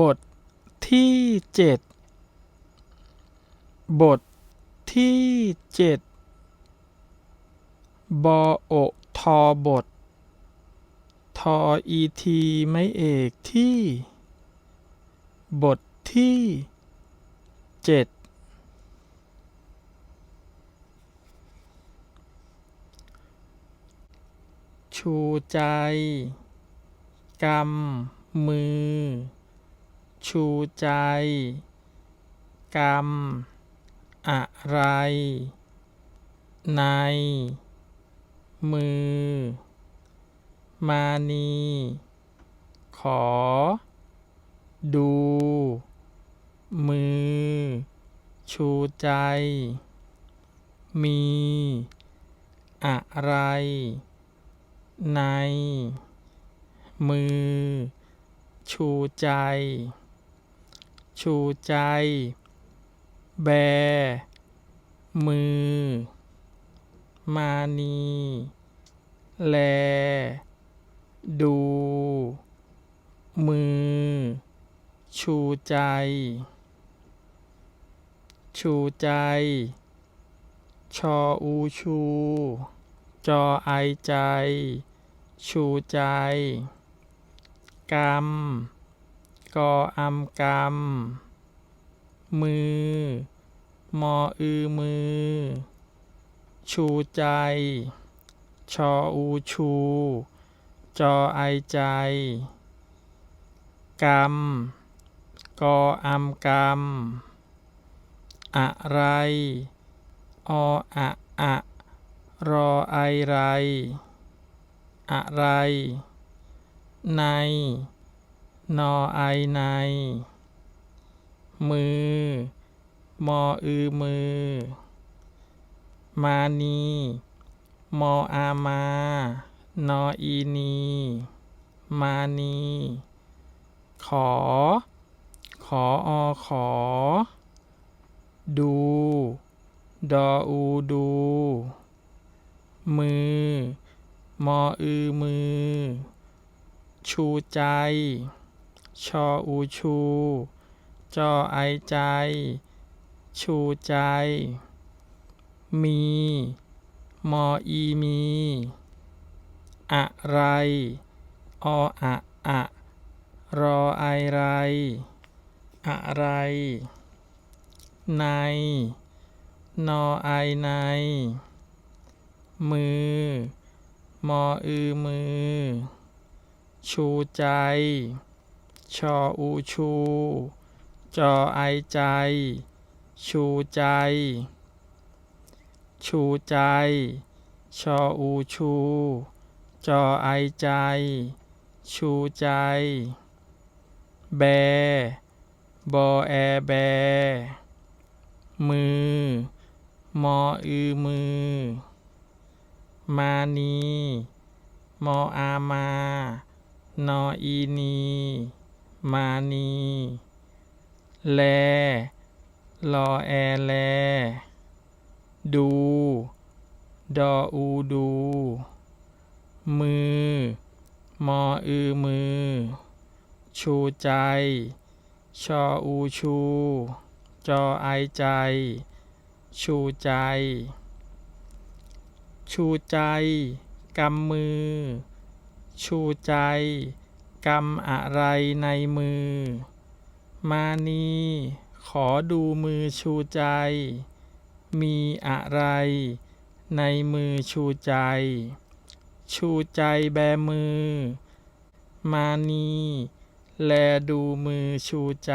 บทที่เจ็ดบทที่เจ็ดบอโอทอบท ทออีทีไม่เอกที่ บทที่เจ็ดชูใจกำมือ ชูใจกำอะไร ใน มือ มานี ขอ ดู มือ ชูใจ มี อะไร ใน มือ ชูใจ ชูใจ แบ มือ มานี แล ดู มือ ชูใจ ชูใจ ชออูชู จอไอใจ ชูใจ กรรม กออำกรรม มือ มออือมือ ชูใจ ชออูชู จอไอใจ กรรม กออำกรรม อะไร ออะอะรอไอไร อะไร ใน นอไอใน มือ มออือมือ มานี มออา มา นออีนี มานี ขอ ขออขอ ดู ดออูดู มือ มออือมือ ชูใจ ชออูชู จอไอใจ ชูใจ มี มออีมี อะไร ออะอะรอไอไร อะไร ใน นอไอใน มือ มออือมือ ชูใจ ชออูชู จอไอใจ ชูใจ ชูใจ ชออูชู จอไอใจ ชูใจ แบ บอแอแบ มือ มออือมือ มานี มออามา นออีนี มานี แล ลอแอแล ดู ดออูดู มือ มออือมือ ชูใจ ชออูชู จอไอใจ ชูใจ ชูใจ กำมือ ชูใจ กำอะไรในมือ มานีขอดูมือชูใจ มีอะไรในมือชูใจ ชูใจแบมือ มานีแลดูมือชูใจ